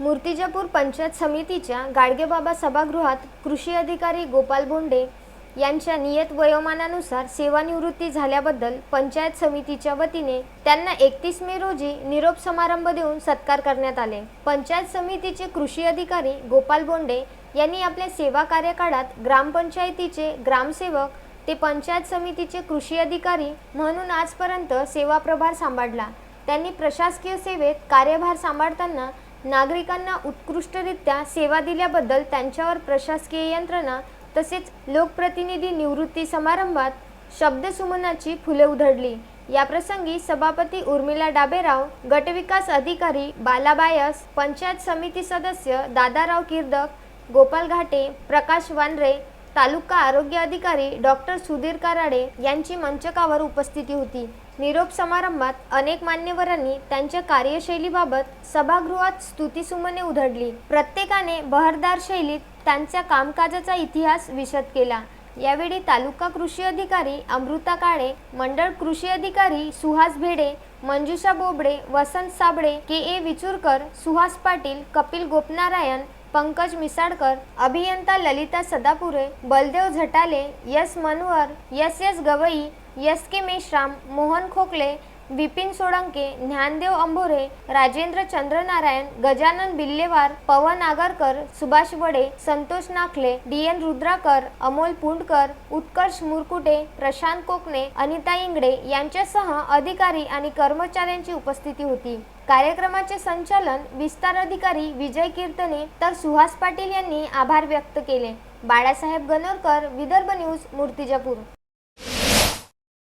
मूर्तिजापूर पंचायत समितीच्या गाडगेबाबा सभागृहात कृषी अधिकारी गोपाल बोंडे यांच्या नियत वयोमानानुसार सेवानिवृत्ती झाल्याबद्दल पंचायत समितीच्या वतीने त्यांना एकतीस मे रोजी निरोप समारंभ देऊन सत्कार करण्यात आले. पंचायत समितीचे कृषी अधिकारी गोपाल बोंडे यांनी आपल्या सेवा कार्यकाळात ग्रामपंचायतीचे ग्रामसेवक ते पंचायत समितीचे कृषी अधिकारी म्हणून आजपर्यंत सेवा प्रभार सांभाळला. त्यांनी प्रशासकीय सेवेत कार्यभार सांभाळताना नागरिकांना उत्कृष्टरित्या सेवा दिल्याबद्दल त्यांच्यावर प्रशासकीय यंत्रणा तसेच लोकप्रतिनिधी निवृत्ती समारंभात शब्दसुमनाची फुले उधळली. याप्रसंगी सभापती उर्मिला डाबेराव गटविकास अधिकारी बालाबायस पंचायत समिती सदस्य दादाराव किर्दक गोपाल घाटे प्रकाश वानरे तालुका आरोग्य अधिकारी डॉक्टर सुधीर कराडे यांची मंचकावर उपस्थिती होती. निरोप समारंभात अनेक मान्यवरांनी त्यांच्या कार्यशैलीबाबत सभागृहात स्तुतिसुमने उधडली प्रत्येकाने बहरदार शैलीत त्यांच्या कामकाजाचा इतिहास विशद केला. यावेळी तालुका कृषी अधिकारी अमृता काळे मंडळ कृषी अधिकारी सुहास भेडे मंजुषा बोबडे वसंत साबळे के ए विचुरकर सुहास पाटील कपिल गोपनारायण पंकज मिसाडकर अभियंता Lalita Sadapure Baldev Jhatale S Manwar S S Gawai S K Meshram Mohan Khokle Vipin Solanke Dnyandev Ambhore Rajendra Chandranarayan Gajanan Billewar Pawan Agarkar Subhash Wade Santosh Nakhale D N Rudrakar Amol Pundkar Utkarsh Murkute Prashant Kokane Anita Ingde यांच्यासह अधिकारी आणि कर्मचाऱ्यांची उपस्थिती होती. कार्यक्रमाचे संचालन विस्तार अधिकारी विजय कीर्तने तर सुहास पाटील यांनी आभार व्यक्त केले. बाळासाहेब गणोरकर विदर्भ न्यूज मूर्तिजापूर.